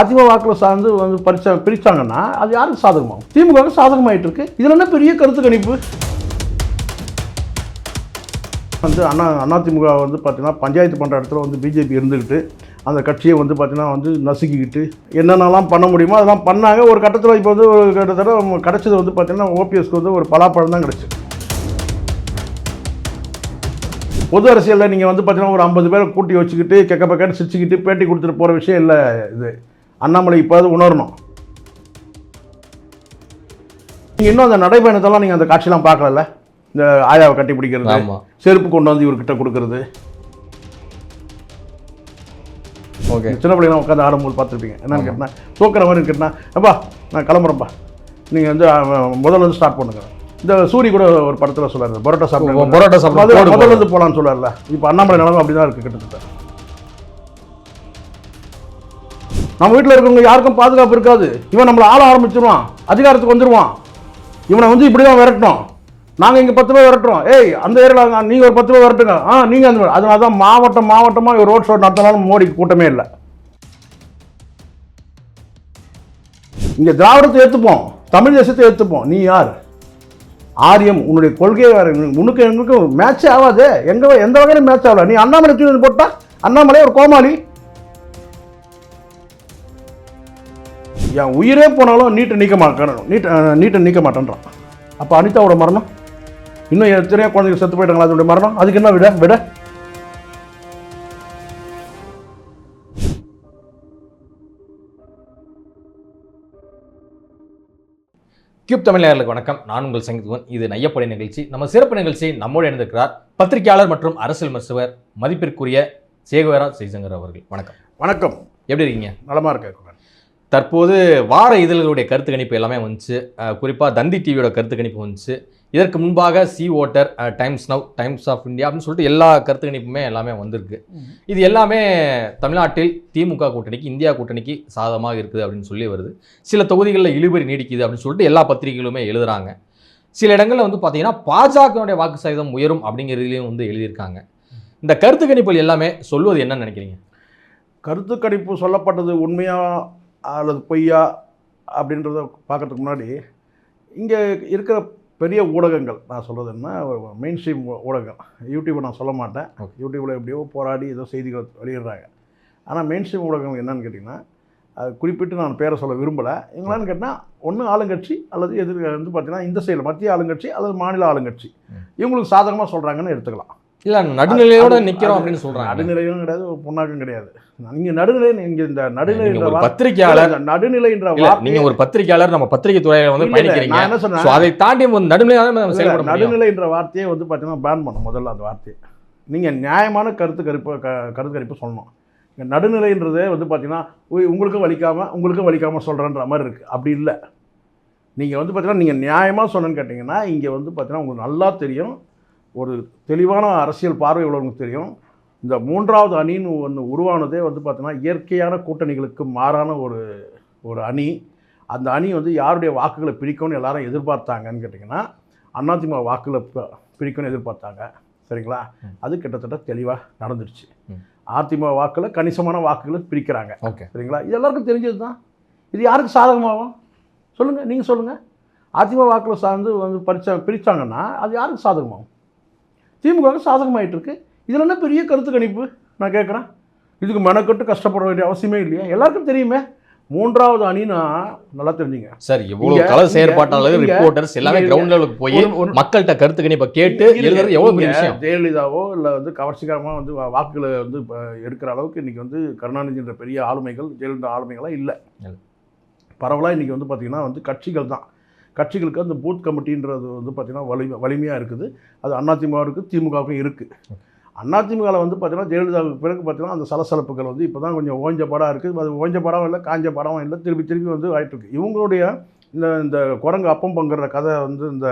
அதிமுக வாக்கில் சார்ந்து வந்து பறிச்சா பிரிச்சாங்கன்னா அது யாருக்கு சாதகமாகும்? திமுக சாதகமாயிட்டு இருக்கு இதில் என்ன பெரிய கருத்து கணிப்பு? வந்து அண்ணா அதிமுக வந்து பார்த்திங்கன்னா பஞ்சாயத்து பண்ணுற இடத்துல வந்து பிஜேபி இருந்துக்கிட்டு அந்த கட்சியை வந்து பார்த்தீங்கன்னா வந்து நசுக்கிக்கிட்டு என்னென்னலாம் பண்ண முடியுமோ அதெல்லாம் பண்ணாங்க. ஒரு கட்டத்தில் இப்போ வந்து ஒரு கிட்டத்தட்ட கிடச்சது வந்து பார்த்திங்கன்னா ஓபிஎஸ்க்கு வந்து ஒரு பலாப்பழம் தான் கிடச்சி. பொது அரசியலில் நீங்கள் வந்து பார்த்தீங்கன்னா ஒரு ஐம்பது பேரை கூட்டி வச்சுக்கிட்டு கெக்க பக்கன்னு சிரிச்சுக்கிட்டு பேட்டி கொடுத்துட்டு போகிற விஷயம் இல்லை இது. அண்ணாமலை இப்போது உணரணும். நீங்கள் இன்னும் அந்த நடைபயணத்தெல்லாம் நீங்கள் அந்த காட்சியெல்லாம் பார்க்கல இந்த ஆயாவை கட்டி பிடிக்கிறது செருப்பு கொண்டு வந்து இவர்கிட்ட கொடுக்கறது. ஓகே. சின்ன பிள்ளைங்க உட்காந்து ஆடும்போது பார்த்துருப்பீங்க. என்னன்னு கேட்டா தூக்குற மாதிரி கேட்டா அப்பா நான் கிளம்புறேன்ப்பா. நீங்கள் வந்து முதல்ல வந்து ஸ்டார்ட் பண்ணுங்க. இந்த சூரி கூட ஒரு படத்தில் சொல்லாரு பரோட்டா சாப்பிட்டு பரோட்டா சாப்பிட முதல்ல. இருந்து போகலான்னு சொல்லார்ல இப்போ அண்ணாமலை நிலமை அப்படி தான் இருக்குது கிட்டத்தட்ட. நம்ம வீட்டில் இருக்கவங்க யாருக்கும் பாதுகாப்பு இருக்காது. இவன் நம்மளை ஆள ஆரம்பிச்சிருவான் அதிகாரத்துக்கு வந்துடுவான் இவனை வந்து இப்படி தான் விரட்டணும். நாங்கள் இங்கே பத்து ரூபா விரட்டுறோம். ஏய் அந்த ஏரியாவில் நீங்கள் ஒரு பத்து ரூபா விரட்டுங்க. ஆ நீங்கள் அந்த மாதிரி. அதனால தான் மாவட்டம் மாவட்டமாக ரோட் ஷோ நடத்தினாலும் மோடிக்கு கூட்டமே இல்லை. இங்கே திராவிடத்தை ஏற்றுப்போம் தமிழ் தேசத்தை ஏற்றுப்போம் நீ யார்? ஆரியம் உன்னுடைய கொள்கையை வேறு உனக்கு எங்களுக்கு மேட்சே ஆகாது. எங்கே எந்த வகையிலும் மேட்ச் ஆகல. நீ அண்ணாமலை தூக்கி போட்டால் அண்ணாமலை ஒரு கோமாளி. என் உயிரே போனாலும் நீட்டை நீக்க மாட்டேன் நீட் நீட்டை நீக்க மாட்டேன்றான். அப்போ அனிதாவோட மரணம்? இன்னும் எத்தனையோ குழந்தைங்க செத்து போயிட்டாங்களா அதோட மரணம்? அதுக்கு என்ன விட? விட? கியூப் தமிழர்களுக்கு வணக்கம். நான் உங்கள் சங்கீத்வன் இது நையப்படை நிகழ்ச்சி. நம்ம சிறப்பு நிகழ்ச்சி நம்மோடு இணைந்திருக்கிறார் பத்திரிகையாளர் மற்றும் அரசியல் விமர்சகர் மதிப்பிற்குரிய சேகுவரா ஜெய்சங்கர் அவர்கள். வணக்கம். வணக்கம். எப்படி இருக்கீங்க? நலமா இருக்கேன் தற்போது வார இதழ்களுடைய கருத்து கணிப்பு எல்லாமே வந்துச்சு. அஹ் குறிப்பா தந்தி டிவியோட கருத்து கணிப்பு வந்துச்சு. இதற்கு முன்பாக C voter Times Now Times of India அப்படின்னு சொல்லிட்டு எல்லா கருத்து கணிப்புமே எல்லாமே வந்திருக்கு. இது எல்லாமே தமிழ்நாட்டில் திமுக கூட்டணிக்கு இந்தியா கூட்டணிக்கு சாதகமாக இருக்குது அப்படின்னு சொல்லி வருது. சில தொகுதிகளில் இழுபறி நீடிக்குது அப்படின்னு சொல்லிட்டு எல்லா பத்திரிகைகளுமே எழுதுறாங்க. சில இடங்களில் வந்து பார்த்தீங்கன்னா பாஜகவுடைய வாக்கு சதவீதம் உயரும் அப்படிங்கிறதுலையும் வந்து எழுதியிருக்காங்க. இந்த கருத்து கணிப்புகள் எல்லாமே சொல்வது என்னன்னு நினைக்கிறீங்க? கருத்து கணிப்பு சொல்லப்பட்டது உண்மையா அல்லது பொய்யா அப்படின்றத பார்க்கறதுக்கு முன்னாடி இங்கே இருக்கிற பெரிய ஊடகங்கள் நான் சொல்கிறது என்ன மெயின் ஸ்ட்ரீம் ஊடகம் யூடியூப்பை நான் சொல்ல மாட்டேன். யூடியூப்பில் எப்படியோ போராடி ஏதோ செய்திகள் வெளியிடுறாங்க. ஆனால் மெயின் ஸ்ட்ரீம் ஊடகம் என்னன்னு கேட்டிங்கன்னா அது குறிப்பிட்டு நான் பேரை சொல்ல விரும்பலை. எங்களான்னு கேட்டால் ஒன்று ஆளுங்கட்சி அல்லது எதிர் வந்து பார்த்தீங்கன்னா இந்த சைடில் மத்திய ஆளுங்கட்சி அல்லது மாநில ஆளுங்கட்சி. இவங்களுக்கு சாதகமாக சொல்கிறாங்கன்னு எடுத்துக்கலாம். இல்ல நடுநிலையோட அது அப்படின்னு சொல்றாங்க. நடுநிலையும் கிடையாது புண்ணாக்கும் கிடையாது. நீங்க நடுநிலை நீங்க இந்த நடுநிலை நீங்க என்ற ஒரு வார்த்தை- பத்திரிகையாளர் இந்த நடுநிலை என்ற இல்ல வார்த்தை- நீங்க ஒரு பத்திரிகையாளர் நம்ம பத்திரிகை துறையில வந்து பயணிக்கிறீங்க. என்ன சொன்னேன் அதை தாண்டி ஒரு நடுநிலையாக நம்ம இல்ல, செயல்பட முடியும். நடுநிலை என்ற வார்த்தையை வந்து பார்த்தீங்கன்னா பேன் பண்ணும் முதல்ல அந்த வார்த்தையை. நீங்க நியாயமான கருத்து கணிப்பு க- கருத்து கணிப்பு சொல்லணும். இங்க நடுநிலைன்றதே வந்து பார்த்தீங்கன்னா உங்களுக்கும் வலிக்காம உங்களுக்கும் வலிக்காம சொல்றேன்ற மாதிரி இருக்கு. அப்படி இல்லை. நீங்க வந்து பார்த்தீங்கன்னா நீங்க நியாயமா சொன்னேன்னு கேட்டிங்கன்னா இங்க வந்து பார்த்தீங்கன்னா உங்களுக்கு நல்லா தெரியும். ஒரு தெளிவான அரசியல் பார்வை உள்ளவங்களுக்கு தெரியும். இந்த மூன்றாவது அணின்னு ஒன்று உருவானதே வந்து பார்த்தீங்கன்னா இயற்கையான கூட்டணிகளுக்கு மாறான ஒரு ஒரு அணி. அந்த அணி வந்து யாருடைய வாக்குகளை பிரிக்கும்னு எல்லாரும் எதிர்பார்த்தாங்கன்னு கேட்டிங்கன்னா அதிமுக வாக்குகளை ப- பிரிக்கும்னு எதிர்பார்த்தாங்க. சரிங்களா. அது கிட்டத்தட்ட தெளிவாக நடந்துருச்சு. அதிமுக வாக்குல கணிசமான வாக்குகளை பிரிக்கிறாங்க ஓகே. சரிங்களா? இது எல்லாருக்கும் தெரிஞ்சது தான் இது யாருக்கு சாதகமாகும்? சொல்லுங்கள் நீங்கள் சொல்லுங்கள் அதிமுக வாக்கில் சார்ந்து வந்து பறிச்சா பிரித்தாங்கன்னா அது யாருக்கு சாதகமாகும்? திமுகவுக்கு சாதகமாயிட்டு இருக்கு இதில் என்ன பெரிய கருத்து கணிப்பு? நான் கேட்குறேன் இதுக்கு மெனக்கட்டு கஷ்டப்பட வேண்டிய அவசியமே இல்லையா. எல்லாருக்கும் தெரியுமே மூன்றாவது அணினா நல்லா தெரிஞ்சுங்க. சார் இவ்வளவு இங்க- கள இங்க- செயற்பாட்டாளர் இங்க- ரிப்போர்ட்டர்ஸ் எல்லாமே கிரவுண்ட் லெவலுக்கு போய் மக்கள்கிட்ட கருத்து கணிப்பை கேட்டு எழுதுறது எவ்வளவு பெரிய விஷயம்? ஜெயலலிதாவோ இல்லை வந்து கவர்ச்சிகரமாக வந்து வாக்குகளை வந்து இப்ப எடுக்கிற அளவுக்கு இன்னைக்கு வந்து கருணாநிதின்ற பெரிய ஆளுமைகள் ஜெயலலிதா ஆளுமைகளாக இல்லை. இல்ல. பரவலாக இன்னைக்கு வந்து பார்த்திங்கன்னா வந்து கட்சிகள் தான். கட்சிகளுக்கு அந்த பூத் கமிட்டின்றது வந்து பார்த்திங்கன்னா வலிமை வலிமையாக இருக்குது. அது அதிமுக இருக்குது திமுகவுக்கும் இருக்குது அதிமுகவில் வந்து பார்த்திங்கன்னா ஜெயலலிதாவுக்கு பிறகு பார்த்திங்கன்னா அந்த சலசலப்புகள் வந்து இப்போ தான் கொஞ்சம் ஓஞ்ச படம் இருக்குது அது ஓஞ்ச படம் இல்லை காஞ்ச படம் இல்லை திருப்பி திருப்பி வந்து ஆகிட்டுருக்கு இவங்களுடைய இந்த இந்த குரங்கு அப்பம் பங்குற கதை வந்து இந்த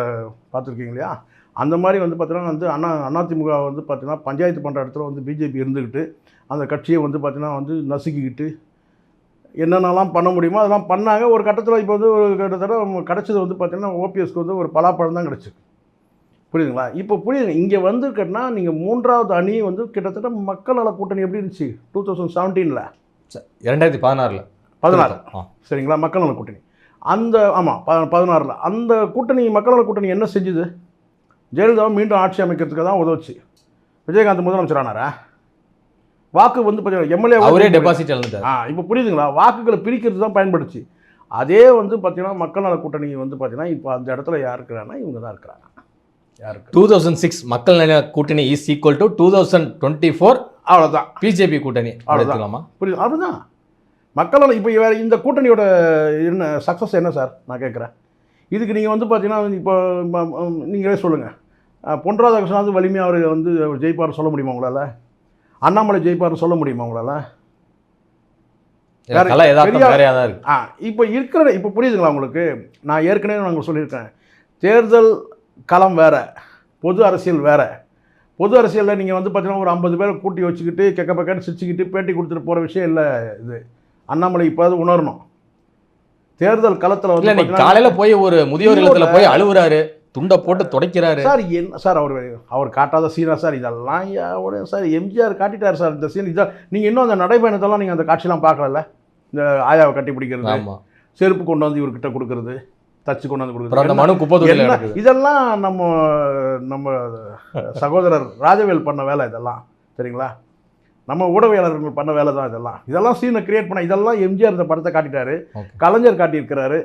பார்த்துருக்கீங்க இல்லையா? அந்த மாதிரி வந்து பார்த்திங்கன்னா வந்து அண்ணா அதிமுக வந்து பார்த்திங்கன்னா பஞ்சாயத்து பண்ணுற இடத்துல வந்து பிஜேபி இருந்துக்கிட்டு அந்த கட்சியை வந்து பார்த்திங்கன்னா வந்து நசுக்கிக்கிட்டு என்னென்னலாம் பண்ண முடியுமோ அதெல்லாம் பண்ணாங்க. ஒரு கட்டத்தில் இப்போ வந்து ஒரு கிட்டத்தட்ட கிடச்சது வந்து பார்த்தீங்கன்னா ஓபிஎஸ்க்கு வந்து ஒரு பலாப்பழம் தான் கிடச்சிருக்கு புரியுதுங்களா? இப்போ புரியுது இங்கே வந்து கேட்டினா நீங்கள் மூன்றாவது அணி வந்து கிட்டத்தட்ட மக்கள் நல கூட்டணி எப்படி இருந்துச்சு? டூ தௌசண்ட் செவன்டீனில் இரண்டாயிரத்தி பதினாறுல. பதினாறு. ஆ. சரிங்களா? மக்கள் நல கூட்டணி. அந்த ஆமாம் பதினாறில். அந்த கூட்டணி மக்கள் நல கூட்டணி என்ன செஞ்சுது? ஜெயலலிதாவை மீண்டும் ஆட்சி அமைக்கிறதுக்கு தான் உதவுச்சு. விஜயகாந்த் முதலமைச்சர் ஆனாரா? வாக்கு வந்து பார்த்தீங்கன்னா எம்எல்ஏ அவரே டெபாசிட் இழந்துட்டார். ஆ இப்போ புரியுதுங்களா? வாக்குகளை பிரிக்கிறது தான் பயன்படுச்சு. அதே வந்து பார்த்தீங்கன்னா மக்கள் நல கூட்டணி வந்து பார்த்தீங்கன்னா இப்போ அந்த இடத்துல யார் இருக்கிறாங்கன்னா இவங்க தான் இருக்கிறாங்க. யாருக்கு டூ தௌசண்ட் சிக்ஸ் மக்கள் நல கூட்டணி is equal to two thousand twenty four அவ்வளோதான் பிஜேபி கூட்டணி. எடுத்துக்கலாமா? புரியுது அதுதான் மக்கள் நல இப்போ வேறு இந்த கூட்டணியோட என்ன சக்ஸஸ் என்ன சார்? நான் கேட்குறேன் இதுக்கு நீங்கள் வந்து பார்த்தீங்கன்னா இப்போ நீங்களே சொல்லுங்கள் பொன் ராதாகிருஷ்ணன் வந்து வலிமையாக அவர் வந்து அவர் ஜெயிப்பார்னு சொல்ல முடியுமா உங்களால்? அண்ணாமலை ஜெயிப்பார்னு சொல்ல முடியுமா உங்களால்? இப்போ இருக்கிற இப்போ புரியுதுங்களா உங்களுக்கு? நான் ஏற்கனவே நாங்கள் சொல்லியிருக்கேன். தேர்தல் களம் வேற பொது அரசியல் வேற. பொது அரசியலில் நீங்கள் வந்து பார்த்தீங்கன்னா ஒரு ஐம்பது பேரை கூட்டி வச்சுக்கிட்டு கெக்க பக்கன்னு சிரிச்சுக்கிட்டு பேட்டி கொடுத்துட்டு போகிற விஷயம் இல்லை இது. அண்ணாமலை இப்போது உணரணும். தேர்தல் களத்தில் வந்து காலையில போய் ஒரு முதியோர் இல்லத்துல போய் அழுவுறாரு. துண்டை போட்டு துடைக்கிறாரு. சார் என்ன சார் அவர் அவர் காட்டாத சீனா சார் இதெல்லாம் ஒரு சார் எம்ஜிஆர் காட்டிட்டார் சார் இந்த சீன் இதான் நீங்கள் இன்னும் அந்த நடைபயணத்தெல்லாம் நீங்கள் அந்த காட்சியெல்லாம் பார்க்கலல்ல? இந்த ஆயாவை கட்டி பிடிக்கிறது செருப்பு கொண்டு வந்து இவர்கிட்ட கொடுக்கறது தச்சு கொண்டு வந்து அப்புறம் அந்த கொடுக்குறது மனு குப்பை இதெல்லாம் நம்ம நம்ம சகோதரர் ராஜவேல் பண்ண வேலை இதெல்லாம் சரிங்களா? நம்ம ஊடகவியலாளர்கள் பண்ண வேலை தான் இதெல்லாம். இதெல்லாம் சீனை கிரியேட் பண்ண இதெல்லாம் எம்ஜிஆர் இந்த படத்தை காட்டிட்டாரு. கலைஞர் காட்டியிருக்கிறாரு.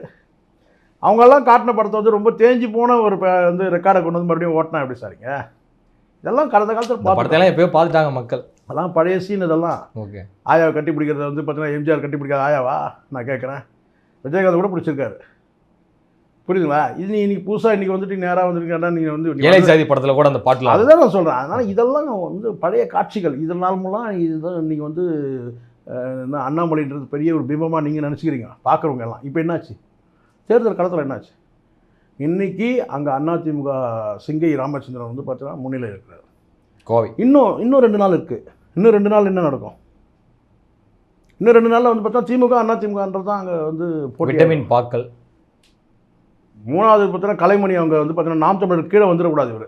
அவங்கெல்லாம் காட்டின படத்தை வந்து ரொம்ப தேஞ்சு போன ஒரு வந்து ரெக்கார்டை கொண்டு வந்து மறுபடியும் ஓட்டினா எப்படி சாரிங்க இதெல்லாம் கடந்த காலத்தில் படத்தையெல்லாம் எப்பயோ பார்த்துட்டாங்க மக்கள். அதெல்லாம் பழைய சீன் இதெல்லாம். ஓகே. ஆயாவை கட்டி பிடிக்கிறது வந்து பார்த்தீங்கன்னா எம்ஜிஆர் கட்டி பிடிக்காத ஆயாவா? நான் கேட்குறேன் விஜயகாந்த் கூட பிடிச்சிருக்காரு. புரியுதுங்களா? இது நீ இன்னைக்கு புதுசாக இன்னைக்கு வந்துட்டு நேராக வந்திருக்கேன்னா நீங்கள் வந்து ஏழை ஜாதி படத்துல கூட அந்த பாட்டுல அதுதான் நான் சொல்கிறேன் அதனால் இதெல்லாம் வந்து பழைய காட்சிகள். இதனால் மூலம் இதுதான் நீங்கள் வந்து அண்ணாமலைன்றது பெரிய ஒரு பிம்பமாக நீங்கள் நினச்சிக்கிறீங்க. பார்க்குறவங்க எல்லாம். இப்போ என்னாச்சு? தேர்தல் களத்தில் என்னாச்சு? இன்னைக்கு அங்கே அதிமுக சிங்கை ராமச்சந்திரன் வந்து பார்த்தீங்கன்னா முன்னிலை இருக்கிறார். கோவை. இன்னும் இன்னும் ரெண்டு நாள் இருக்குது இன்னும் ரெண்டு நாள் என்ன நடக்கும்? இன்னும் ரெண்டு நாளில் வந்து பார்த்தா திமுக அண்ணா திமுகன்றது தான் அங்கே வந்து விட்டமின் பாக்கள். மூணாவது பார்த்தீங்கன்னா கலைமணி அவங்க வந்து பார்த்தீங்கன்னா நாம் தமிழர் கீழே வந்துடக்கூடாது இவர்.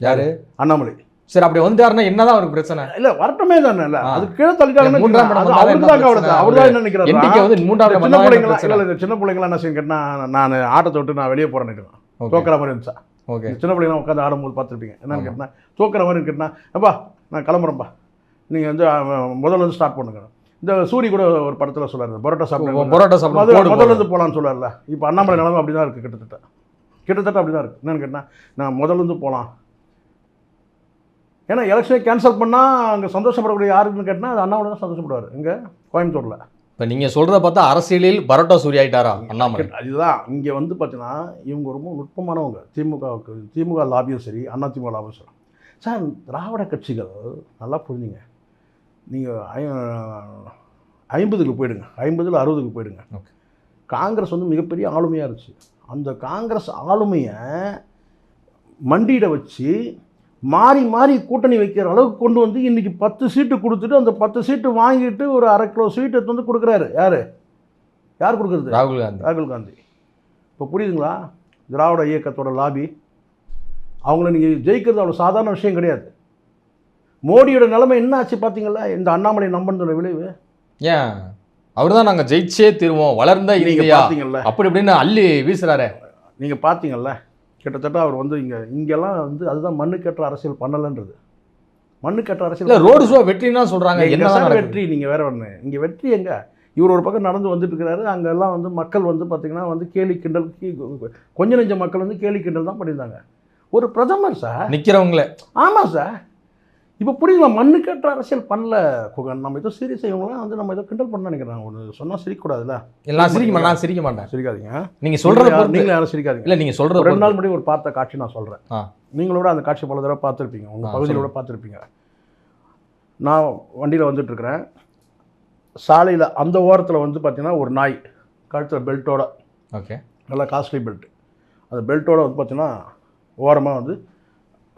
யாரு? அண்ணாமலை. சரி அப்படி வந்தாருன்னா என்னதான் அவருக்கு பிரச்சனை? இல்ல வரட்டுமே தானே இல்ல. அது கீழே தள்ளிட்டாங்கன்னு மூன்றாம் வந்தாலும் அவருக்கு தான் கவலை? அவர் தான் என்ன நினைக்கிறாரு? வந்து மூன்றாம் சின்ன பிள்ளைங்களா? இல்ல சின்ன பிள்ளைங்களா என்ன செய்யும் கேட்டா நான் ஆட்டத்தை விட்டு நான் வெளியே Okay, தோக்கிற மாதிரி இருந்துச்சா. இந்த சின்ன பிள்ளைங்க உட்காந்து ஆடும்போது பார்த்துருப்பீங்க. என்னன்னு. கேட்டா தோக்கிற மாதிரி கேட்டா அப்பா நான் கிளம்புறேன்ப்பா. நீங்க வந்து முதல்ல இருந்து ஸ்டார்ட் பண்ணுங்க. இந்த சூரி கூட ஒரு படத்துல சொல்றாரு பரோட்டா சாப்பிட்டு பரோட்டா சாப்பிட முதல்ல. இருந்து போகலான்னு சொல்றாருல இப்போ அண்ணாமலை நிலைமை அப்படி தான் இருக்குது கிட்டத்தட்ட. கிட்டத்தட்ட அப்படி தான் இருக்குது என்னன்னு கேட்டால் நான் முதல்ல இருந்து போகலாம் ஏன்னா எலெக்ஷனை கேன்சல் பண்ணால் அங்கே சந்தோஷப்படக்கூடிய யாருன்னு கேட்டால் அது அண்ணாமலை தான் சந்தோஷப்படுவார். இங்கே கோயம்புத்தூரில். இப்ப நீங்க சொல்றத பார்த்தா அரசியலில் பரோட்டா சூரி ஆயிட்டாரா அண்ணாமலை? அதுதான். இங்கே வந்து பார்த்தீங்கன்னா இவங்க ரொம்ப நுட்பமானவங்க. திமுகவுக்கு திமுக லாபியும் சரி அண்ணா திமுக லாபியும் சரி. சார் திராவிட கட்சிகள் நல்லா புரிஞ்சுங்க. நீங்கள் ஐம்பதுக்கு போயிடுங்க. ஐம்பதுல அறுபதுக்கு போயிடுங்க. காங்கிரஸ் வந்து மிகப்பெரிய ஆளுமையாக இருந்துச்சு. அந்த காங்கிரஸ் ஆளுமையை மண்டியிட வச்சு மாறி மாறி கூட்டணி வைக்கிற அளவுக்கு கொண்டு வந்து இன்னைக்கு பத்து சீட்டு கொடுத்துட்டு அந்த பத்து சீட்டு வாங்கிட்டு ஒரு அரை கிலோ சீட்டை எடுத்து வந்து கொடுக்குறாரு. யார்? யார் கொடுக்குறது? ராகுல் காந்தி. ராகுல் காந்தி. இப்போ புரியுதுங்களா? திராவிட இயக்கத்தோட லாபி அவங்கள நீங்கள் ஜெயிக்கிறது அவ்வளோ சாதாரண விஷயம் கிடையாது. மோடியோட நிலைமை என்ன ஆச்சு பார்த்தீங்களா இந்த அண்ணாமலை நம்பனோட விளைவு? ஏன்? அவர்தான் நாங்க ஜெயிச்சே திருவோம் வளர்ந்த நீங்கள் இந்தியா பார்த்தீங்கல்ல அப்படி இப்படின்னு அள்ளி வீசுறாரே. நீங்கள் பார்த்தீங்கல்ல கிட்டத்தட்ட அவர் வந்து இங்கே இங்கெல்லாம் வந்து அதுதான் மண்ணுக்கேற்ற அரசியல் பண்ணலைன்றது. மண்ணுக்கேற்ற இல்ல அரசியல் ரோடு ஷோ வெற்றினா சார் நடக்குது? வெற்றி நீங்கள் வேற ஒன்று இங்கே வெற்றி எங்க? இவர் ஒரு பக்கம் நடந்து வந்துட்டு இருக்கிறாரு அங்கெல்லாம் வந்து மக்கள் வந்து பார்த்தீங்கன்னா வந்து கேலி கிண்டல் கீ- கொஞ்ச நெஞ்ச மக்கள் வந்து கேலி கிண்டல் தான் பண்ணியிருந்தாங்க. ஒரு பிரதமர் சார் நிக்கிறவங்களே. ஆமாம் சார். இப்போ புரியுங்களா மண்ணுக்கேற்ற அரசியல் பண்ணல குகன். நம்ம ஏதோ சீரியஸ் இவங்களாம் வந்து நம்ம ஏதோ கிண்டல் பண்ண நினைக்கிறேன் ஒன்று சொன்னால் சிரிக்கக்கூடாதுல்ல? எல்லாம் சிரிக்க மாட்டேன். சிரிக்க மாட்டேன். சிரிக்காதீங்க. நீங்க சொல்றத நீங்க யாரும் பொறுத்து நீங்களும் யாரும் சிரிக்காதீங்க. இல்ல நீங்க சொல்றத ஒரு ரெண்டு. நாள் முன்னாடி ஒரு பார்த்த காட்சி நான் சொல்கிறேன். நீங்களோட அந்த காட்சி பல தடவை பார்த்துருப்பீங்க. உங்கள் பகுதியிலோட பார்த்துருப்பீங்க. நான் வண்டியில் வந்துட்டுருக்கிறேன். சாலையில் அந்த ஓரத்தில் வந்து பார்த்தீங்கன்னா ஒரு நாய். கழுத்தில் பெல்ட்டோட. ஓகே. நல்லா காஸ்ட்லி பெல்ட் அந்த பெல்ட்டோட வந்து பார்த்தீங்கன்னா ஓரமாக வந்து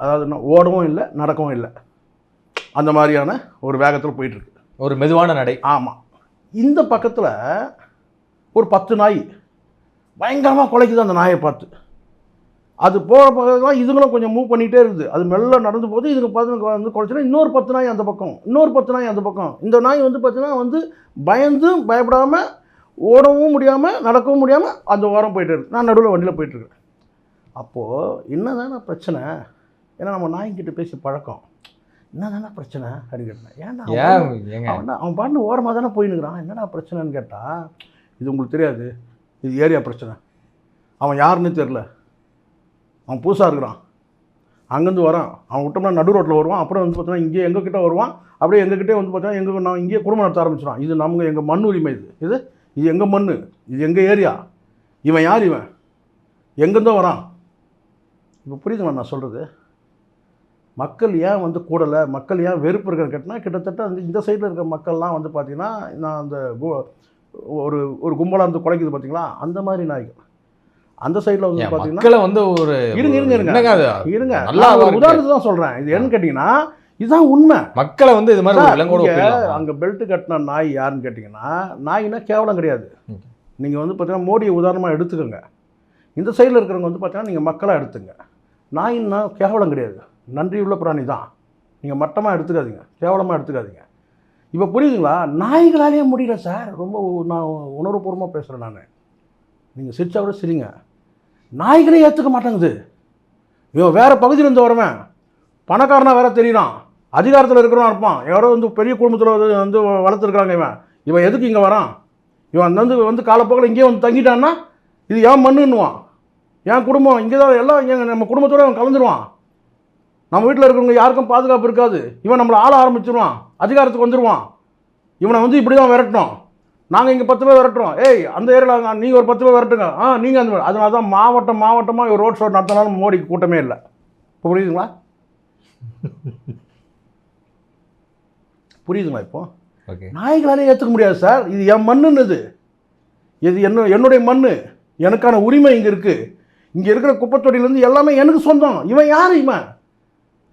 அதாவது ஓடவும் இல்லை நடக்கவும் இல்லை. அந்த மாதிரியான ஒரு வேகத்தில் போயிட்டுருக்கு. ஒரு மெதுவான நடை. ஆமாம் இந்த பக்கத்தில் ஒரு பத்து நாய் பயங்கரமாக குலைக்குது அந்த நாயை பார்த்து. அது போகிற பக்கம் இதுங்களும் கொஞ்சம் மூவ் பண்ணிகிட்டே இருக்குது. அது மெல்ல நடந்து போது இதுங்க பார்த்து வந்து குலைச்சுன்னா இன்னொரு பத்து நாய் அந்த பக்கம் இன்னொரு பத்து நாய் அந்த பக்கம். இந்த நாய் வந்து பார்த்தீங்கன்னா வந்து பயந்து பயப்படாமல் ஓடவும் முடியாமல் நடக்கவும் முடியாமல் அந்த ஓரம் போயிட்டு இருக்கு. நான் நடுவில் வண்டியில் போயிட்டுருக்கேன். அப்போது என்னதானே பிரச்சனை? ஏன்னா நம்ம நாய்கிட்ட பேசி பழக்கம். என்னதானே பிரச்சனை அப்படின்னு கேட்டேன். ஏன்டா அவன் அவன் பாட்டு ஓரமாக தானே போயின்னுக்குறான். என்னடா பிரச்சனைன்னு கேட்டால் இது உங்களுக்கு தெரியாது. இது ஏரியா பிரச்சனை. அவன் யாருன்னு தெரில அவன் புதுசாக இருக்கிறான். அங்கேருந்து வரான். அவன் விட்டோம்னா நடு ரோட்டில் வருவான். அப்புறம் வந்து பார்த்தோன்னா இங்கே எங்ககிட்ட வருவான். அப்படியே எங்ககிட்டே வந்து பார்த்தோன்னா எங்கள் நான் இங்கேயே குடும்பம் நடத்த ஆரம்பிச்சிடும் இது நம்ம எங்கள் மண் உரிமை இது. இது இது எங்கள் மண்? இது எங்கள் ஏரியா? இவன் யார் இவன்? எங்கேருந்தோ வரான். இப்போ புரியுதுங்களா நான் சொல்கிறது மக்கள் ஏன் வந்து கூடலை? மக்கள் ஏன் வெறுப்பு இருக்கிற கேட்டினா கிட்டத்தட்ட வந்து இந்த சைடில் இருக்கிற மக்கள்லாம் வந்து பார்த்திங்கன்னா நான் அந்த ஒரு ஒரு கும்பலாக இருந்து குலைக்குது பார்த்தீங்களா அந்த மாதிரி நாய்கள். அந்த சைடில் வந்து பார்த்தீங்கன்னா வந்து ஒரு இருங்க, இருங்க, இருங்க. இருங்க. நல்லா ஒரு. உதாரணத்தை தான் சொல்கிறேன் இது என்னன்னு கேட்டிங்கன்னா இதுதான் உண்மை. மக்களை வந்து இது மாதிரி? அங்க பெல்ட் கட்டின நாய் யாருன்னு கேட்டிங்கன்னா நாய்னா கேவலம் கிடையாது. நீங்கள் வந்து பார்த்தீங்கன்னா மோடியை உதாரணமாக எடுத்துக்கோங்க. இந்த சைடில் இருக்கிறவங்க வந்து பார்த்தீங்கன்னா நீங்கள் மக்களாக எடுத்துங்க. நாயின்னா கேவலம் கிடையாது. நன்றி உள்ள பிராணி தான். நீங்கள் மட்டமாக எடுத்துக்காதீங்க. கேவலமாக எடுத்துக்காதீங்க. இப்போ புரியுதுங்களா? நாய்களாலேயே முடியல சார். ரொம்ப நான் உணர்வுபூர்வமாக பேசுகிறேன் நான். நீங்கள் சிரிச்சா கூட சரிங்க. நாய்களே ஏற்றுக்க மாட்டேங்குது. இவன் வேறு பகுதியிலேருந்து வரவன். பணக்காரனா வேற தெரியறான். அதிகாரத்தில் இருக்கிறவன் இருப்பான். யாரோ வந்து பெரிய குடும்பத்தில் வந்து வளர்த்துருக்குறாங்க இவன். இவன் எதுக்கு இங்கே வரான்? இவன் வந்து வந்து காலப்போக்கில் இங்கேயே வந்து தங்கிட்டான்னா இது ஏன் மண்ணுன்னுவான். என் குடும்பம் இங்கே தான் எல்லாம் எங்கள் நம்ம குடும்பத்தோட அவன் கலந்துருவான். நம்ம வீட்டில் இருக்கிறவங்க யாருக்கும் பாதுகாப்பு இருக்காது. இவன் நம்மளை ஆள ஆரம்பிச்சிருவான் அதிகாரத்துக்கு வந்துடுவான் இவனை வந்து இப்படி தான் விரட்டணும். நாங்கள் இங்கே பத்து பேர் விரட்டுறோம். ஏய் அந்த ஏரியாவில் நீங்கள் ஒரு பத்து பேர் விரட்டுங்க. ஆ நீங்கள் அந்த மாதிரி. அதனால தான் மாவட்டம் மாவட்டமாக ரோட் ஷோ நடத்தினாலும் மோடிக்கு கூட்டமே இல்லை. இப்போ புரியுதுங்களா? புரியுதுங்களா இப்போ? ஓகே. நாய்களாலே ஏற்றுக்க முடியாது சார். இது என் மண்ணுன்னு இது இது என்ன என்னுடைய மண் எனக்கான உரிமை இங்கே இருக்குது இங்கே இருக்கிற குப்பத்தொட்டிலேருந்து எல்லாமே எனக்கு சொந்தம். இவன் யார் இவன்?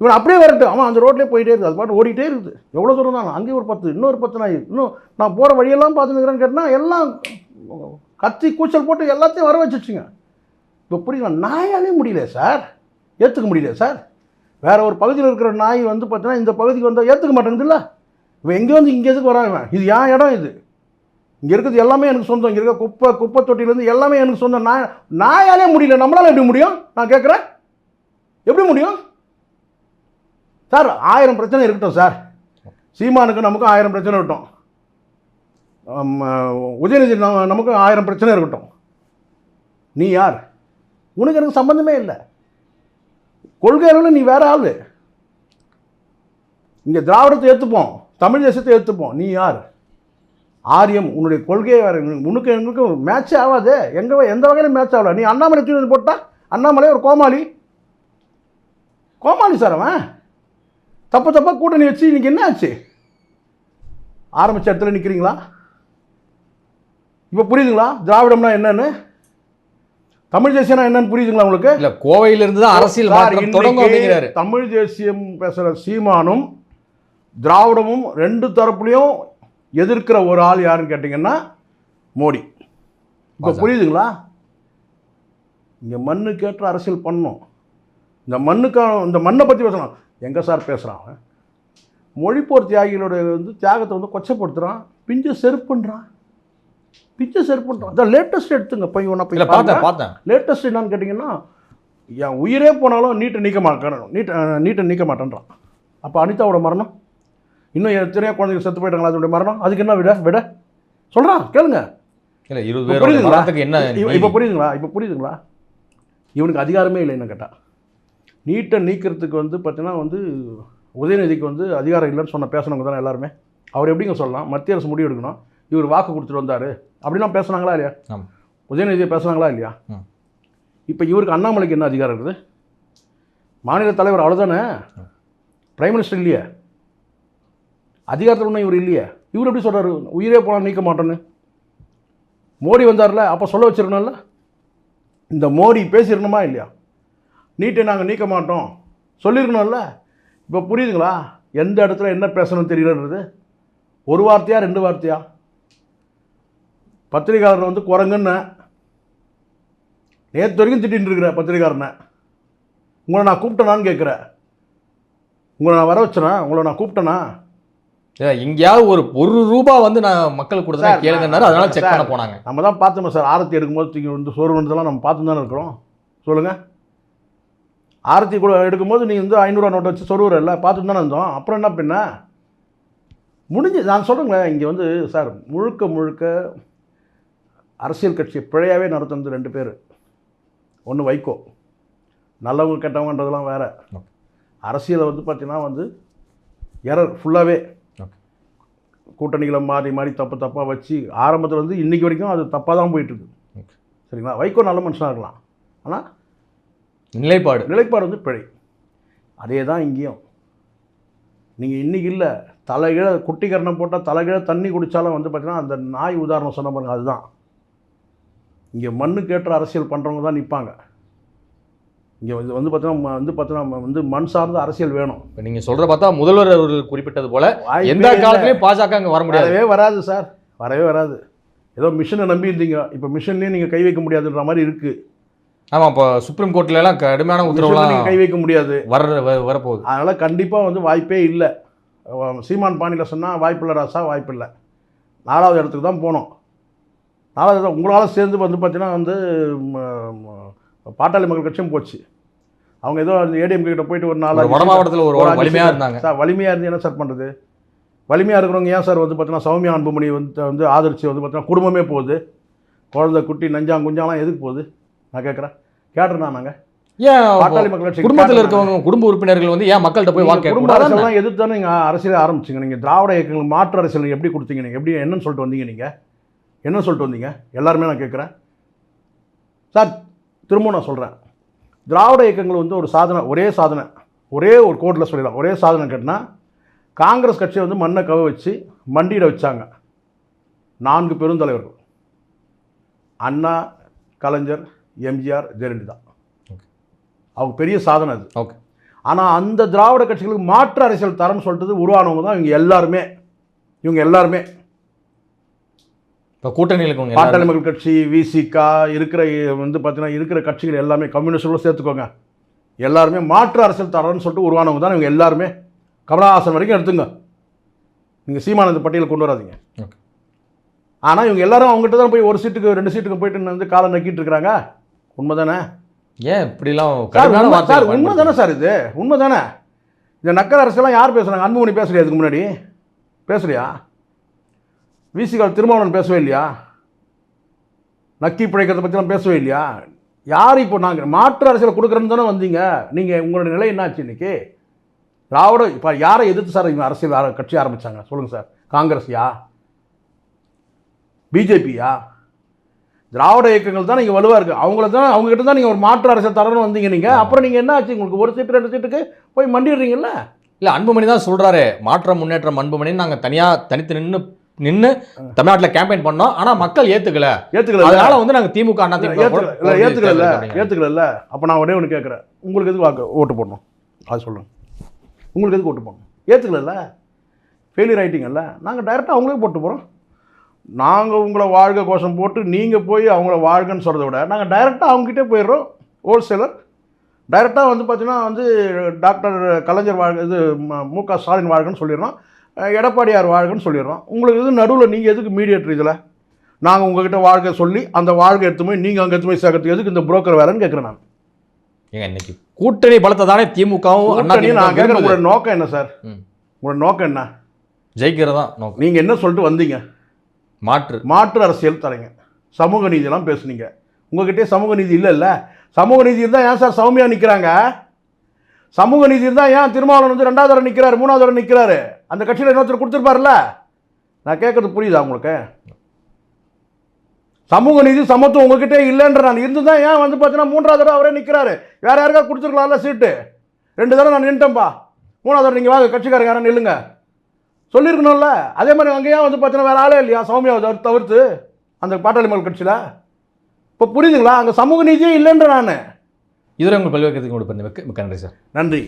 இவன் அப்படியே வரட்டும். அவன் அந்த ரோட்லேயே போயிட்டே இருக்குது. அது பாட்டு ஓடிட்டே இருக்குது. எவ்வளோ தூரம் தான்? அங்கேயும் ஒரு பத்து இன்னொரு பத்து நாய். இன்னும் நான் போகிற வழியெல்லாம் பார்த்துருக்குறேன்னு கேட்டால் எல்லாம் கத்தி கூச்சல் போட்டு எல்லாத்தையும் வர வச்சுச்சுங்க இப்போ புரியுங்களா நாயாலே முடியல சார். ஏற்றுக்க முடியல சார். வேறு ஒரு பகுதியில் இருக்கிற நாய் வந்து பார்த்தீங்கன்னா இந்த பகுதிக்கு வந்தால் ஏற்றுக்க மாட்டேங்குதுல்ல? இவன் எங்கே வந்து இங்கே எதுக்கு வராங்க இது என் இடம் இது? இங்கே இருக்கிறது எல்லாமே எனக்கு சொந்தம். இங்கே இருக்க குப்பை குப்பை தொட்டிலேருந்து எல்லாமே எனக்கு சொந்தம். நாய் நாயாலே முடியல. நம்மளால் எப்படி முடியும்? நான் கேட்குறேன் எப்படி முடியும்? சார் ஆயிரம் பிரச்சனை இருக்கட்டும் சார். சீமானுக்கு நமக்கு ஆயிரம் பிரச்சனை இருக்கட்டும். உதயநிதி நம்ம- நமக்கு ஆயிரம் பிரச்சனை இருக்கட்டும். நீ யார்? உனக்கு எனக்கு சம்பந்தமே இல்லை. கொள்கை அளவில் நீ வேற ஆள். இங்கே திராவிடத்தை ஏற்றுப்போம் தமிழ் தேசத்தை ஏற்றுப்போம் நீ யார்? ஆரியம் உன்னுடைய கொள்கையை வேறு உனக்கு எங்களுக்கு மேட்சே ஆகாது. எங்கே எந்த வகையிலும் மேட்ச் ஆகல. நீ அண்ணாமலை தூக்கி போட்டால் போட்டா அண்ணாமலை ஒரு கோமாளி. கோமாளி சார் அவன். தப்பு தப்பாக கூட்டணி வச்சு இன்னைக்கு என்ன ஆச்சு? ஆரம்பிச்ச இடத்துல நிற்கிறீங்களா இப்போ புரியுதுங்களா? திராவிடம்னா என்னன்னு? தமிழ் தேசியம்னா என்னன்னு புரியுதுங்களா உங்களுக்கு? இல்ல கோவையில இருந்து தான் அரசியல் மாற்றம் தொடங்கும் தமிழ் தேசியம் பேசுகிற சீமானும் திராவிடமும் ரெண்டு தரப்புலையும் எதிர்க்கிற ஒரு ஆள் யாருன்னு கேட்டிங்கன்னா மோடி. இப்போ. புரியுதுங்களா? இங்கே மண்ணுக்கேற்ற அரசியல் பண்ணணும். இந்த மண்ணுக்கான இந்த மண்ணை பற்றி பேசலாம் எங்கே சார் பேசுகிறான் மொழிப்போர் தியாகிகளோட வந்து தியாகத்தை வந்து கொச்சப்படுத்துகிறான் பிஞ்சு செருப்புன்றான். பிஞ்சு செருப்புன்றான். அதான் லேட்டஸ்ட் எடுத்துங்க. போய் ஒன்றா போய் பார்த்தேன் பார்த்தேன். லேட்டஸ்ட் என்னன்னு கேட்டிங்கன்னா என் உயிரே போனாலும் நீட்டை நீக்க மாட்டேன் நீட் நீட்டை நீக்க மாட்டேன்றான். அப்போ அனிதாவோட மரணம்? இன்னும் எத்தனையோ குழந்தைங்க செத்து போயிட்டாங்களா அதோட மரணம்? அதுக்கு என்ன விட விட? சொல்கிறான் கேளுங்க. இல்ல இருபது புரியுதுங்களா? என்ன இப்போ இப்போ புரியுதுங்களா? இப்போ புரியுதுங்களா? இவனுக்கு அதிகாரமே இல்லை என்ன கேட்டால் நீட்டை நீக்கிறதுக்கு வந்து பார்த்தீங்கன்னா வந்து உதயநிதிக்கு வந்து அதிகாரம் இல்லைன்னு சொன்ன பேசினவங்க தானே எல்லாருமே? அவர் எப்படிங்க சொல்லலாம்? மத்திய அரசு முடிவு எடுக்கணும். இவர் வாக்கு கொடுத்துட்டு வந்தார். அப்படிலாம் பேசுனாங்களா இல்லையா. உதயநிதியை பேசுனாங்களா இல்லையா. இப்போ இவருக்கு அண்ணாமலைக்கு என்ன அதிகாரம் இருக்குது? மாநில தலைவர் அவ்வளோதானே பிரைம் மினிஸ்டர் இல்லையே. அதிகாரத்தில் ஒன்றும் இவர் இல்லையே. இவர் எப்படி சொல்கிறாரு உயிரே போனால் நீக்க மாட்டேன்னு. மோடி வந்தார்ல அப்போ சொல்ல வச்சிருக்கணும்ல? இந்த மோடி பேசியிருக்கணுமா இல்லையா? நீட்டை நாங்கள் நீக்க மாட்டோம். சொல்லியிருக்கணும்ல? இப்போ புரியுதுங்களா? எந்த இடத்துல என்ன பேசணும் தெரியலன்றது? ஒரு வார்த்தையா ரெண்டு வார்த்தையா? பத்திரிகையாளர் வந்து குரங்குன்னு. நேற்று வரைக்கும் திட்டின்னு இருக்கிற பத்திரிகையாளனை உங்களை நான் கூப்பிட்டேனான்னு கேட்குறேன் உங்களை நான் வர வச்சேனா? உங்களை நான் கூப்பிட்டேனா? எங்கேயாவது ஒரு ஒரு ரூபா வந்து நான் மக்களுக்கு கொடுத்தா கேளுங்கன்னாரு. அதனால செக் பண்ண போனாங்க. நம்ம தான் பார்த்தோமே சார். ஆரத்தி எடுக்கும்போது வந்து சோறு வந்ததெல்லாம் நம்ம பார்த்து தானே இருக்கிறோம். சொல்லுங்கள் ஆரத்தி கூட எடுக்கும்போது நீ வந்து ஐநூறுரூவா நோட்டை வச்சு சொருவுற இல்லை பார்த்துட்டு தானே இருந்தோம். அப்புறம் என்ன பின்ன? முடிஞ்சு நான் சொல்கிறேங்களேன் இங்கே வந்து சார் முழுக்க முழுக்க அரசியல் கட்சியை பிழையாகவே நடத்துனது ரெண்டு பேர். ஒன்று வைகோ. நல்லவங்க கெட்டவங்கன்றதெல்லாம் வேற. அரசியலை வந்து பார்த்தீங்கன்னா வந்து எரர் ஃபுல்லாகவே. கூட்டணிகளை மாறி மாறி தப்பு தப்பாக வச்சு ஆரம்பத்தில் வந்து இன்றைக்கி வரைக்கும் அது தப்பாக தான் போயிட்டுருக்கு. சரிங்களா? வைகோ நல்ல மனுஷனாக இருக்கலாம். ஆனால் நிலைப்பாடு. நிலைப்பாடு வந்து பிழை. அதே தான் இங்கேயும். நீங்கள் இன்றைக்கி இல்லை தலைகீழ குட்டிக்கரணம் போட்டால் தலைகீழ தண்ணி குடித்தாலும் வந்து பார்த்தீங்கன்னா அந்த நாய் உதாரணம் சொன்ன பாருங்க அதுதான். இங்கே மண்ணுக்கு ஏற்ற அரசியல் பண்ணுறவங்க தான் நிற்பாங்க இங்கே வந்து வந்து பார்த்தீங்கன்னா வந்து பார்த்தீங்கன்னா வந்து மண் சார்ந்த அரசியல் வேணும். இப்ப நீங்க சொல்ற பார்த்தா முதல்வர் அவர்கள் குறிப்பிட்டது போல எந்த. காலத்திலயும் பாஜக அங்க வர முடியாது. வரவே வராது சார். வரவே வராது. ஏதோ மிஷினை நம்பி இருந்தீங்க. இப்போ மிஷின்லேயும் நீங்கள் கை வைக்க முடியாதுன்ற மாதிரி இருக்குது ஆமா இப்போ சுப்ரீம் கோர்ட்ல எல்லாம் கடுமையான உத்தரவுலாம் கை வைக்க முடியாது. வர வர- வரப்போகுது. அதனால் கண்டிப்பாக வந்து வாய்ப்பே இல்லை. சீமான் பாணியில் சொன்னால் வாய்ப்பில்லை ராசா வாய்ப்பில்லை. நாலாவது இடத்துக்கு தான் போனோம். நாலாவது இடம் உங்களால் சேர்ந்து வந்து பார்த்தீங்கன்னா வந்து பாட்டாளி மக்கள் கட்சியும் போச்சு. அவங்க ஏதோ அந்த ஏடிஎம் கிட்ட போயிட்டு ஒரு நாலு வட மாவட்டத்துல ஒரு ஒரு அஞ்சு வலிமையா சீட்டு- இருந்தாங்க. சார் வலிமையாக இருந்து என்ன சார் பண்ணுறது வலிமையாக இருக்கிறவங்க ஏன் சார் வந்து பார்த்தீங்கன்னா சௌமியா அன்புமணி வந்து வந்து ஆதரிச்சு வந்து பார்த்தீங்கன்னா குடும்பமே போகுது. குழந்தை குட்டி நஞ்சாங் குஞ்சாலாம் எதுக்கு போகுது? நான் கேட்குறேன் கேட்டுறேன் நாங்கள் ஏன் குடும்பத்துல இருக்கவங்க குடும்ப உறுப்பினர்கள் வந்து ஏன் மக்கள்கிட்ட போய் வாக்கு குடும்ப கூடாது அரசியல்லாம் எதிர்த்து தானே நீங்கள் அரசியல் ஆரம்பிச்சிங்க. நீங்கள் திராவிட இயக்கங்கள் மாற்று அரசியல் எப்படி கொடுத்தீங்க நீங்கள் எப்படி என்னன்னு சொல்லிட்டு வந்தீங்க நீங்கள் என்ன சொல்லிட்டு வந்தீங்க? எல்லாருமே நான் கேட்குறேன். சார் திரும்ப நான் சொல்கிறேன் திராவிட இயக்கங்கள் வந்து ஒரு சாதனை ஒரே சாதனை. ஒரே ஒரு கோட்டில் சொல்லிடலாம். ஒரே சாதனை கேட்டினா காங்கிரஸ் கட்சியை வந்து மண்ணை கவ வச்சு மண்டியிட வச்சாங்க. நான்கு பெருந்தலைவர்கள். அண்ணா கலைஞர் எம்ஜிஆர் ஜெயலலிதா. அவங்க பெரிய சாதனை அது. ஓகே ஆனால் அந்த திராவிட கட்சிகளுக்கு மாற்று அரசியல் தரம் சொல்லிட்டு உருவானவங்க தான் இவங்க எல்லாருமே. இவங்க எல்லாருமே. இப்போ கூட்டணியில் பாட்டாளி மக்கள் கட்சி விசிகா இருக்கிற வந்து பார்த்தீங்கன்னா இருக்கிற கட்சிகள் எல்லாமே கம்யூனிஸ்டுகளும் சேர்த்துக்கோங்க. எல்லாருமே மாற்று அரசியல் தரம்னு சொல்லிட்டு உருவானவங்க தான் இவங்க எல்லாருமே. கமலஹாசன் வரைக்கும் எடுத்துங்க. நீங்கள் சீமானந்த பட்டியல் கொண்டு வராதீங்க. ஆனால் இவங்க எல்லாரும் அவங்ககிட்ட தான் போய் ஒரு சீட்டுக்கு ரெண்டு சீட்டுக்கு போயிட்டு வந்து காலை நக்கிட்டு இருக்கிறாங்க. உண்மை தானே ஏன் இப்படிலாம் சார் உண்மை- வார்த்தை சார் உண்மை தானே சார் இது? உண்மை தானே இந்த நக்கல் அரசியெல்லாம் யார் பேசுகிறாங்க அன்புமணி பேசுறியா இதுக்கு முன்னாடி? பேசுறியா? விசிகால் திருமாவளவன் பேசவே இல்லையா? நக்கி பிழைக்கிறத பற்றிலாம் பேசவே இல்லையா? யார் இப்போ நாங்கள் மாற்று அரசியலை கொடுக்குறேன்னு தானே வந்தீங்க. நீங்கள் உங்களோட நிலை என்னாச்சு இன்னைக்கு? திராவிட இப்போ யாரை எதிர்த்து சார் இவங்க அரசியல் கட்சி ஆரம்பிச்சாங்க? சொல்லுங்கள் சார். காங்கிரஸ்யா பிஜேபியா? திராவிட இயக்கங்கள் தான் நீங்கள் வலுவாக இருக்குது அவங்கள தான் அவங்ககிட்ட தான் நீங்கள் ஒரு மாற்று அரசியல் தரணும் வந்தீங்க நீங்கள் அப்புறம் நீங்கள் என்ன ஆச்சு உங்களுக்கு ஒரு சீட்டு ரெண்டு சீட்டுக்கு போய் மண்டிடுறீங்கல்ல? இல்ல அன்புமணி தான் சொல்றாரு. மாற்றம் முன்னேற்றம் அன்புமணி நாங்க தனியா தனித்து நின்னு நின்னு தமிழ்நாட்டுல கேம்பெயின் பண்ணோம். ஆனா மக்கள் ஏத்துக்கல. ஏற்றுக்கல அதனால வந்து நாங்க திமுக அண்ணா திமுக ஏற்றுக்கல இல்லை ஏற்றுக்கல ஏற்றுக்கல அப்போ நான் ஒரே ஒன்று கேட்குறேன் உங்களுக்கு எதுக்கு வாக்கு? ஓட்டு போடணும். அது சொல்லுங்கள் உங்களுக்கு எதுக்கு ஓட்டு போடணும்? ஏற்றுக்கல ஃபெயிலியர் ஆகிட்டீங்கல்ல நாங்கள் டைரெக்டாக அவங்களே போட்டு போகிறோம் நாங்கள் உங்களை வாழ்க கோஷம் போட்டு நீங்கள் போய் அவங்கள வாழ்கன்னு சொல்கிறத விட நாங்கள் டைரெக்டாக அவங்ககிட்டே போயிடுறோம் ஹோல்சேலர் டைரெக்டாக வந்து பார்த்தீங்கன்னா வந்து டாக்டர் கலைஞர் வாழ்க இது ம- க ஸ்டாலின் வாழ்கன்னு சொல்லிடுறோம் எடப்பாடியார் வாழ்கன்னு சொல்லிடுறோம். உங்களுக்கு இது நடுவில் நீங்கள் எதுக்கு மீடியேட்டர் இதில்? நாங்கள் உங்ககிட்ட வாழ்க்கை சொல்லி அந்த வாழ்க்கை எடுத்து போய் நீங்கள் அங்கே எடுத்து போய் சேர்க்கறதுக்கு எதுக்கு இந்த புரோக்கர் வேலைன்னு கேட்குறேன் நான். ஏங்க இன்னைக்கு கூட்டணி பலத்தை தானே திமுகவும் நான் கேட்குறேன் உங்களோட நோக்கம் என்ன சார். உங்களோட நோக்கம் என்ன? ஜெயிக்கிறதா நோக்கம். நீங்கள் என்ன சொல்லிட்டு வந்தீங்க? மாற்று. மாற்று அரசியல் தரீங்க. சமூக நீதியெல்லாம் பேசுனீங்க. உங்ககிட்டே சமூக நீதி இல்லைல்ல? சமூக நீதி இருந்தால் ஏன் சார் சௌமியா நிற்கிறாங்க சமூக நீதி இருந்தால் ஏன் திருமாவளவன் வந்து ரெண்டாவது தடவை நிற்கிறாரு மூணாவது தடவை நிற்கிறாரு அந்த கட்சியில் இன்னொருத்தர் கொடுத்துருப்பார்ல நான் கேட்குறது புரியுதா உங்களுக்கு? சமூக நீதி சமத்துவம் உங்ககிட்டே இல்லைன்ற நான் இருந்து தான் ஏன் வந்து பார்த்தீங்கன்னா மூன்றாவது தடவை அவரே நிற்கிறாரு வேறு யாருக்கா கொடுத்துருக்கலாம்ல சீட்டு? ரெண்டு தடவை நான் நின்ட்டேன்ப்பா மூணாவது தடவை நீங்கள் வாங்க கட்சிக்காரங்க யாரும் நில்லுங்க. சொல்லியிருக்கணும்ல. அதே மாதிரி அங்கேயா வந்து பார்த்தீங்கன்னா வேற ஆளே இல்லையா? சௌமியாவை தவிர்த்து அந்த பாட்டாளி மக்கள் கட்சியில். இப்போ புரியுதுங்களா அங்கே சமூக நீதியே இல்லைன்ற நான். இதுவரை உங்கள் பல்வேறு மிக்க நன்றி சார். நன்றி.